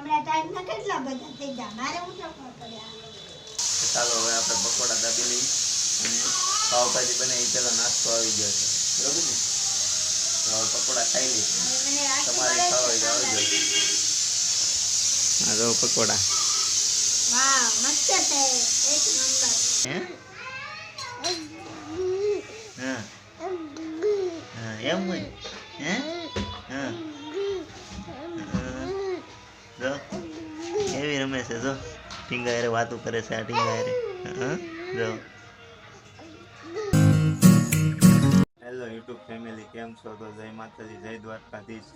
હમણાં ટાઈમના કેટલા બધા થઈ ગયા? મારે ઉઠવા પડ્યા? ચાલો હવે આપણે પકોડા દાબી લઈ અને પાવભાજી બનાવી એ નાસ્તો આવી ગયો છે. બરોબર ને? તો હવે પકોડા ખાઈ લઈ તમારે ખાવા હોય તો આવજો. આ જો પકોડા. વાહ મસ્ત છે. એક નંબર. હા? છે જો. ટીંગા હારે વાતું કરે છે આ ટીંગા હારે હા જો. હેલો યુટ્યુબ ફેમિલી કેમ છો? તો જય માતાજી જય દ્વારકાધીશ.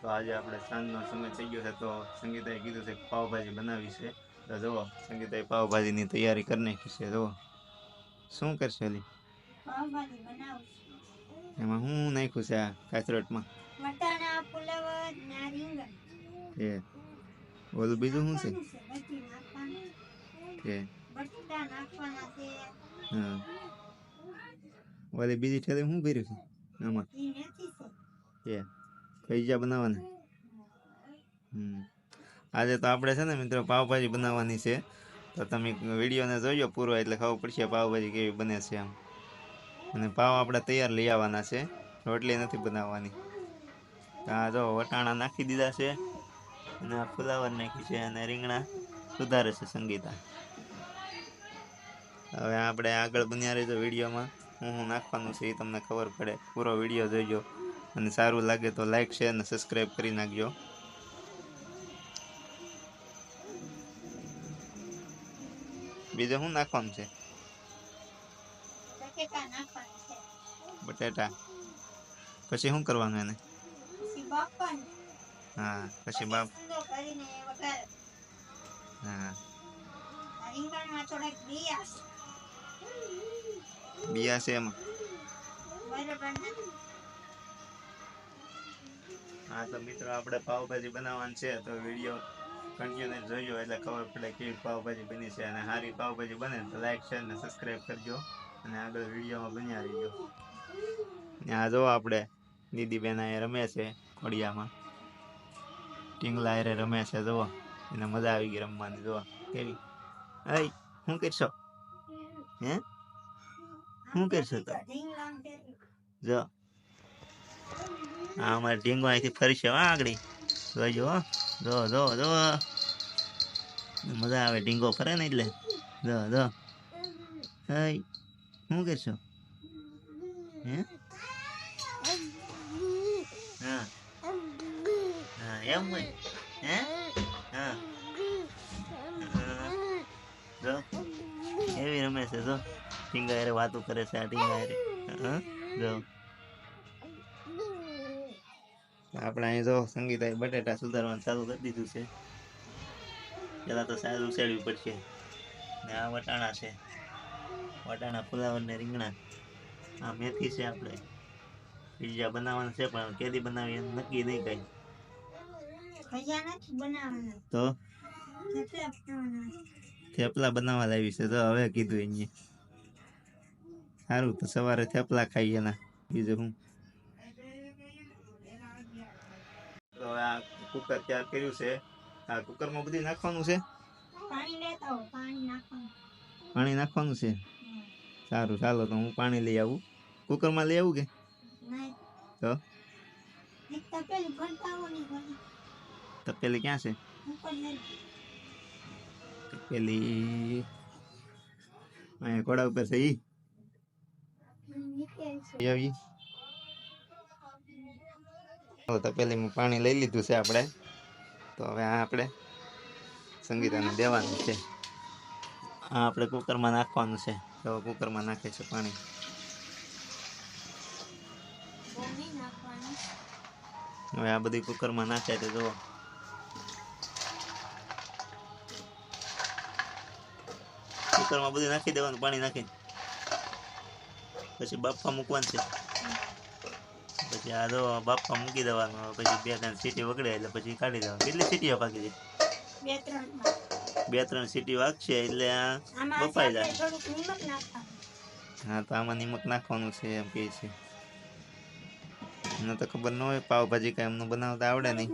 તો આજે આપણે સાંજનો સમય થઈ ગયો છે તો સંગીતાએ કીધું છે કે પાવભાજી બનાવી છે. તો જુઓ સંગીતાએ પાવભાજીની તૈયારી કરી નાખી છે જુઓ. શું કરશે અલી. એમાં હું નાખ્યું છે આ કાચરોટમાં? એ. ઓલું બીજું શું છે? છે. હા. ઓલી બીજી ઠેલી શું કર્યું છે? આમાં? એ મેથી જા એ હમ. આજે તો આપણે છે ને મિત્રો પાવભાજી બનાવવાની છે. તો તમે વિડીયોને જોજો પૂરો એટલે ખબર પડશે પાવભાજી કેવી બને છે આમ અને પાવ આપણે તૈયાર લઈ આવવાના છે. રોટલી નથી બનાવવાની. આ જો વટાણા નાખી દીધા છે. અને આ ફુલાવર નાખી છે અને રીંગણા સુધારે છે સંગીતા. હવે આપણે આગળ બન્યા રહેજો વિડીયોમાં. હું હું નાખવાનું છે એ તમને ખબર પડે. પૂરો વીડિયો જોઈજો અને સારું લાગે તો લાઈક શેર અને સબસ્ક્રાઈબ કરી નાખજો. બીજે શું નાખવાનું છે? બટેટા પછી શું કરવાનું એને? હા પછી બાપ હા. રીંગણમાં થોડાક બિયા છે બિયા છે એમાં. હા, તો મિત્રો આપણે પાવભાજી બનાવવાનું છે, તો વીડિયો કન્ટિન્યુ જોજો, એટલે ખબર પડે કેવી પાવભાજી બની છે અને સારી પાવભાજી બને તો લાઈક શેર ને સબસ્ક્રાઈબ કરજો અને આગળ વિડીયોમાં બન્યા રહીજો. આ જો આપણે દીદીબેન અહીંયા રમે છે ખોડિયામાં. ટીંગલા હારે રમે છે, જુઓ. એને મજા આવી ગઈ રમવાની, જુઓ. કેવી? અય શું કરશો? હે શું કરશો તો રીંગણ કર્યું. જો આ અમારે ઢીંગો અહીંથી ફરશે હો આગળ જોઈજો હો જો જો જો મજા આવે ઢીંગો ફરે ને એટલે જો જો હઈ શું કરશો હે હા હા એમ હોય હે હા હા. જો એવી રમે છે જો. ટીંગા હારે વાતો કરે છે આ ટીંગા હારે હા જો. આપણે અહીં જો સંગીતાએ બટેટા સુધારવાનું ચાલુ કરી દીધું છે. પેલા તો સારું ઉછેડવી પડશે. ને આ વટાણા છે. વટાણા ફુલાવર ને રીંગણા. આ મેથી છે આપણે. પીઝા બનાવવાનું છે પણ કેદી બનાવી એમ નક્કી નહીં કઈ. તો? થેપલા બનાવવા લાવી છે તો હવે કીધું એને સારું તો સવારે થેપલા ખાઈએ એના બીજું હું. તો હવે આ કુકર તૈયાર કર્યું છે. આ કુકરમાં બધું નાખવાનું છે? પાણી લેતા પાણી નાખવાનું. પાણી નાખવાનું છે? સારું ચાલો તો હું પાણી લઈ આવું. કુકરમાં લઈ આવું કે? તો? તપેલી ક્યાં છે? તપેલી અહીંયા ઘોડા ઉપર છે ઈ છે આવી તો પેલી પાણી લઈ લીધું છે આપણે તો હવે આ આપણે સંગીતાને દેવાનું છે આ આપણે કુકરમાં નાખવાનું છે તો કુકરમાં નાખે છે પાણી હવે આ બધી કુકરમાં નાખે તો જુઓ કુકરમાં બધું નાખી દેવાનું પાણી નાખીને. પછી બાફા મૂકવાનું છે. પછી આ જો બાફા મૂકી દેવાનું પછી બે ત્રણ સીટી વગડે એટલે પછી કાઢી દેવાનું. કેટલી સીટીઓ પાકી છે? બે ત્રણ સીટી વાગશે એટલે આ બફાઈ જાય. હા તો આમાં નિમક નાખવાનું છે એમ કહે છે. મને તો ખબર ન હોય પાવભાજી કાંઈ એમનું બનાવતા આવડે નહીં.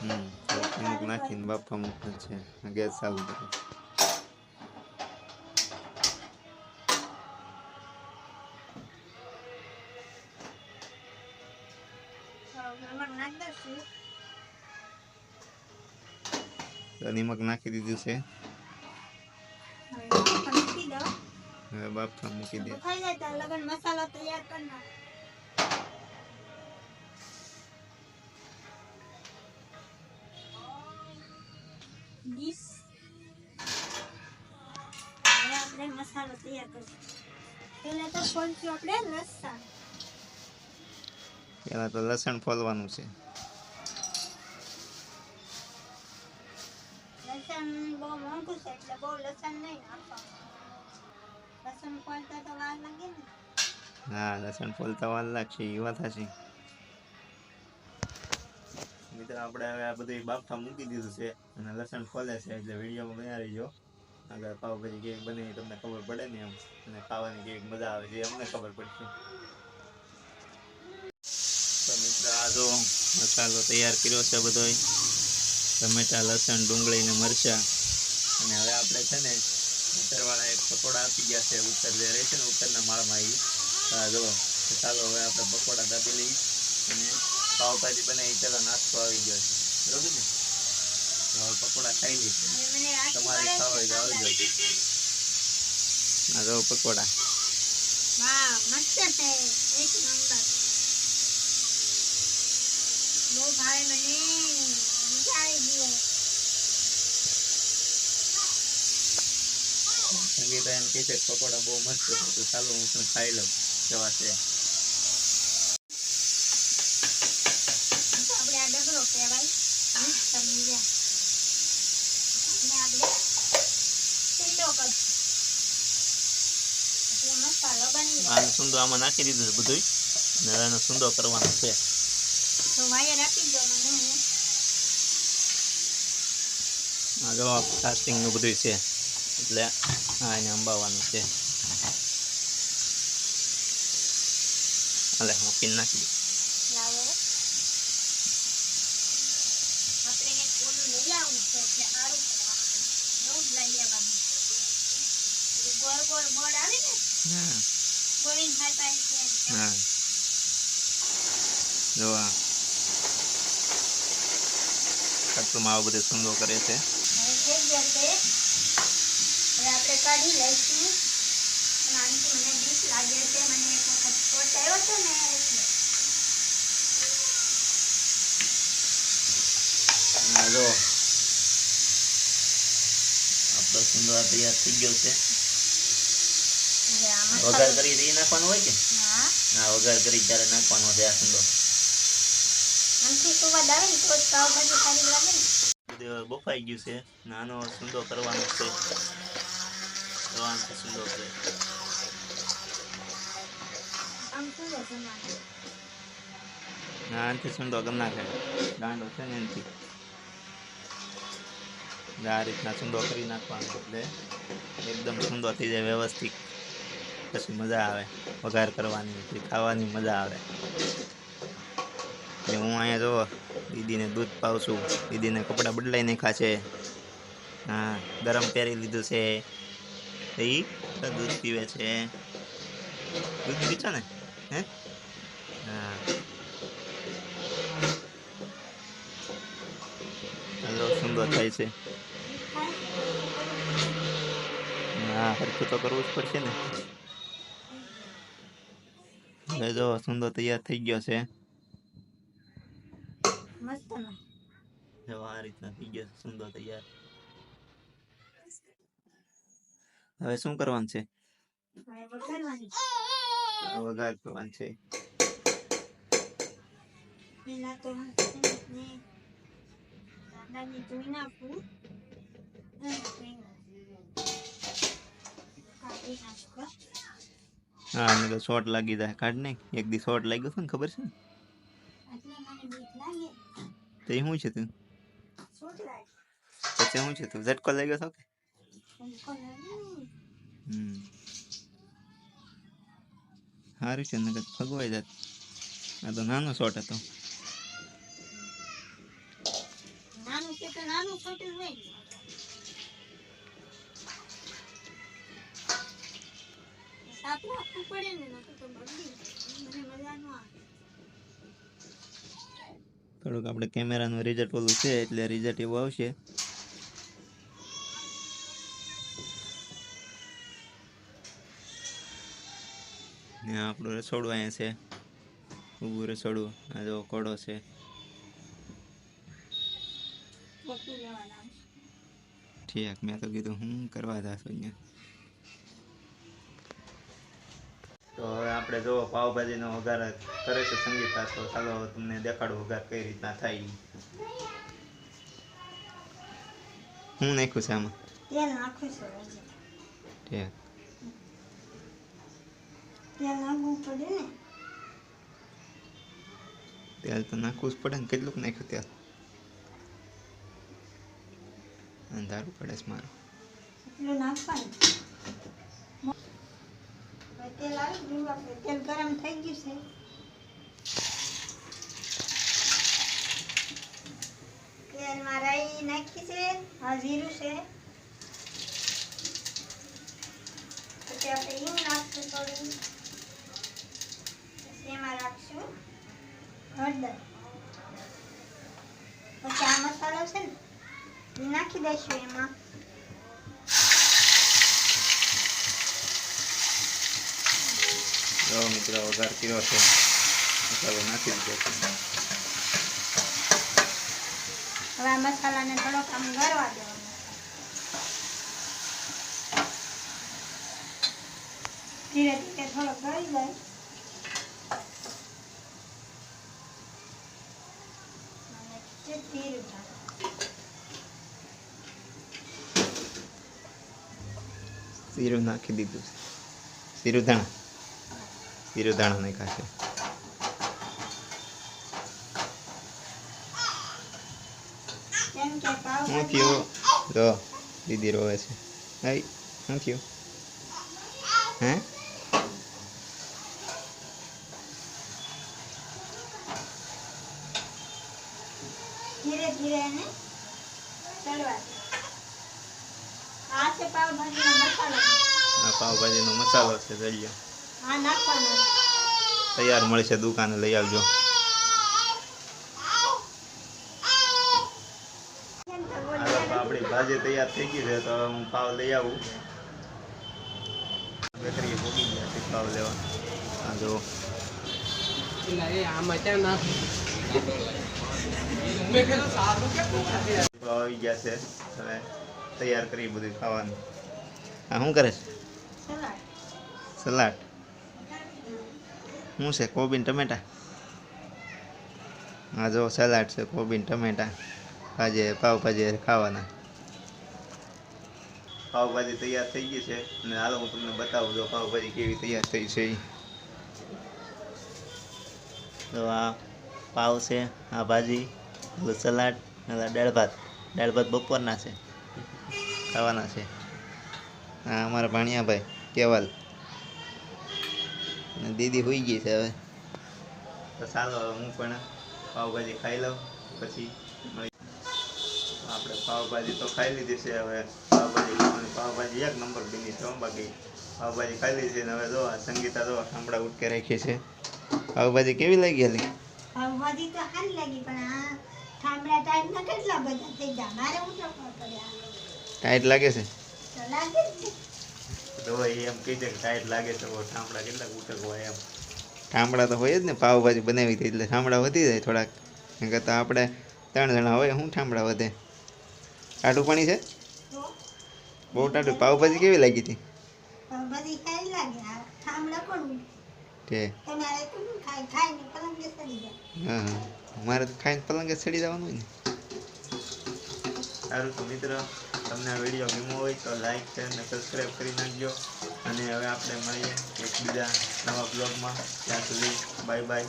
હમ. અમુક નાખીને બાફા મૂકવું છે. ગેસ ચાલુ કરો. નમક નાખી દીધું છે. હવે બાફા મૂકી દો. મૂકી મસાલો તૈયાર કરી ડીશ. હવે આપણે મસાલો તૈયાર કરીશું. પહેલા તો ખોલશું આપણે લસણ. પહેલાં તો લસણ ફોલવાનું છે. લસણ બહુ મોંઘું છે એટલે બહુ લસણ નહીં નાખવાનું. લસણ ફોલતા તો વાર લાગે ને. હા લસણ ફોલતા વાર લાગશે એ વાત હશે મિત્રો, આપણે હવે આ બધું બાફા મૂકી દીધું છે અને લસણ ખોલે છે એટલે વિડીયોમાં બના રહીજો. આગળ પાવભાજી કેવી બને તમને ખબર પડે ને એમ. અને ખાવાની કેવી મજા આવે છે અમને ખબર પડશે. મિત્રો, આ જો મસાલો તૈયાર કર્યો છે બધો ટમેટા, લસણ, ડુંગળી ને મરચાં. અને હવે આપણે છે ને ઉત્તરવાળા એક પકોડા આપી ગયા છે. ઉત્તર જે રહે છે ને ઉત્તરના માળમાં આવી આ જો ચાલો હવે આપણે પકોડા દાબી લઈ અને પાવભાજી બનાવી ચાલો નાસ્તો આવી ગયો છે. બરોબર ને? તો પકોડા ખાઈ લઈ હવે મને રાશિ તમારે ખાવા હોય તો આવી આ જો પકોડા. વાહ મસ્ત છે. એક નંબર. બહુ ભાવે મને. મજા આવી ગઈ સંગીતા એમ કહે છે કે પકોડા બહુ મસ્ત છે. તો ચાલો હું પણ ખાઈ લઉં. કેવા છે તો આપણે આ ડગલો કહેવાય મિક્સ કરી અને આપણે ઠંડો કરશું મસાલો બની સુંદો આમાં નાખી દીધું છે બધું અને સુંદો કરવાનો છે. તો વાયર આપી દો મને. આ જો કાસ્ટિંગનું બધું છે. એટલે આ એને અંબાવાનું છે. હાલે મૂકીને નાખી દઉં લાવો આપણે એક ઓલું લઈ આવવું છે એટલે સારું એવું જ લઈ લેવાનું પેલું ગોળ ગોળ બોર્ડ આવે ને હા. ગોળીને ખાઈ પાઈ છે એમ. હા. જો આ. કટરમાં આવું બધું સુંદો કરે છે. હવે થઈ ગયો છે હવે આપણે કાઢી લઈશું. પણ આનાથી મને બીક લાગે છે મને એક વખત શોટ આવ્યો હતો ને એટલે. હા જો. આપણો સુંદો આ તૈયાર થઈ ગયો છે. હવે આ વઘાર કરી એ નાખવાનું હોય કે? હા. વઘાર કરી ત્યારે નાખવાનો છે આ બધું બફાઈ ગયું છે. નાનો સુંદો કરવાનો છે. કરવાનો છે સુંદો છે. નાનથી સુંદો ગમના નાખે. દાંડો છે ને એનાથી. આ રીતના સુંદો કરી નાખવાનો એટલે એકદમ સુંદો થઈ જાય વ્યવસ્થિત. પછી મજા આવે. વઘાર કરવાની, પછી ખાવાની મજા આવે. એટલે હું અહીંયા જો દીદીને દૂધ પાઉં છું. દીદીને કપડાં બદલાઈ નાખ્યા છે. હા, ગરમ પહેરી લીધું છે. એ દૂધ પીવે છે. દૂધ પીછો ને? હે? હા. સુંદર થાય છે. હા, હરખું તો કરવું જ પડશે ને. હવે જો સુંદર તૈયાર થઈ ગયો છે મસ્ત નો જો આ રીતના થઈ ગયો સુંદર તૈયાર હવે શું કરવાનું છે હવે વઘાર કરવાનું છે પેલા તો ને દાદાને જોઈ નાખું. કાઢી નાખું હા મને તો શોર્ટ લાગી જાય કાઢ નહીં એક દી શોર્ટ લાગ્યો છે ને ખબર છે? તો એ શું છે તું? પછી શું છે તું? ઝટકો લાગ્યો છો કે? સારું છે નગર ફગવાઈ જાત. આ તો નાનો શોટ હતો. નાનું કે તો નાનું છોટું હોય ને આપવું પડે ને નકર તો મને મજા ન આવે. થોડુંક આપણે કેમેરાનું રિઝલ્ટ ઓલું છે એટલે રિઝલ્ટ એવું આવશે. ને આપણું રસોડું અહીંયા છે. ઊભું રસોડું આ જો કોડો છે. ઠીક મેં તો કીધું હું કરવા જાશું અહીંયા? તો હવે આપણે જો પાવભાજીનો વઘાર કરે છે સંગીતા તો ચાલો તમને દેખાડું વઘાર કઈ રીતના થાય હું નાખ્યું છે આમાં? તેલ નાખું છું. તેલ. નાખવું પડે ને? તેલ તો નાખવું જ પડે ને કેટલુંક નાખ્યું તેલ? અંધારું પડે છે મારું. નાખવાનું. તેલ આવી ગયું, આપણે તેલ ગરમ થઈ ગયું છે. તેલમાં રાઈ નાખી છે, આ છે. પછી આપણે હિંગ નાખશું થોડી. પછી એમાં રાખશું હળદર. પછી આ મસાલો છે ને નાખી દઈશું એમાં. જો મિત્રો વઘાર કર્યો છે મસાલો નાખી દીધો છે હવે આ મસાલાને થોડોક આમ ગળવા દેવાનો ધીરે ધીરે થોડો ગળી જાય ધીરું જીરું નાખી દીધું છે જીરું ધાણા જીરું ધાણા નાખ્યા છે. હું થયું? જો દીદી રોવે છે. ભાઈ શું થયું? હે? ધીરે ધીરે એને ચડવા આ છે પાવભાજીનો મસાલો. આ પાવભાજીનો મસાલો છે છે. તૈયાર મળશે દુકાને લઈ આવજો. આપણી ભાજી તૈયાર થઈ ગઈ છે તો હવે હું પાવ લઈ આવું. બેકરી ભોગી ગયા છે પાવ લેવા. આ જો આવી ગયા છે હવે તૈયાર કરી બધું ખાવાનું. આ શું કરે છે? સલાડ. સલાડ. શું છે? કોબીન ટમેટા? આ જો સલાડ છે, કોબીન ટમેટા. ભાજે પાવભાજી ખાવાના. પાવભાજી તૈયાર થઈ ગઈ છે અને હાલો હું તમને બતાવું જો પાવભાજી કેવી તૈયાર થઈ છે તો આ પાવ છે, આ ભાજી સલાડ અને દાળ ભાત. દાળ ભાત બપોરના છે. ખાવાના છે. હા અમારા ભાણિયાભાઈ, કેવલ. અને દીદી હોઈ ગઈ છે હવે. તો ચાલો હું પણ પાવભાજી ખાઈ લઉં પછી આપણે પાવભાજી તો ખાઈ લીધી છે હવે. પાવભાજી ખાવાની પાવભાજી એક નંબર બની છે બાકી. પાવભાજી ખાઈ લીધી છે હવે જો આ સંગીતા જો ઠામડા ઉટકે રાખી છે. પાવભાજી કેવી લાગી હાલી? પાવભાજી તો સારી લાગી પણ આ ઠામડા ટાઈપના કેટલા બધા થઈ ગયા? મારે પડ્યા. ટાઈટ લાગે છે? લાગે ને. તો એમ કહી દે કે ટાઈટ લાગે છે તો ઠામડા કેટલાક ઉટકવા એમ. ઠામડા તો હોય જ ને પાવભાજી બનાવી હતી એટલે ઠામડા વધી જાય થોડાક. એમ કરતાં આપણે ત્રણ જણા હોય શું ઠામડા વધે. ટાટું પાણી છે? બહુ ટાટું પાવભાજી કેવી લાગી હતી? પાવભાજી સારી લાગે. આ ઠામડા કોણ તે તમારે તો ખાઈને પલંગે ચડી જાય. હા હા. મારે તો ખાઈને પલંગે ચડી જવાનું હોય ને. સારું તો મિત્ર, તમને આ વીડિયો ગમ્યો હોય તો લાઈક શેર અને સબસ્ક્રાઈબ કરી નાખજો. અને હવે આપણે મળીએ એકબીજા નવા બ્લોગમાં ત્યાં સુધી બાય બાય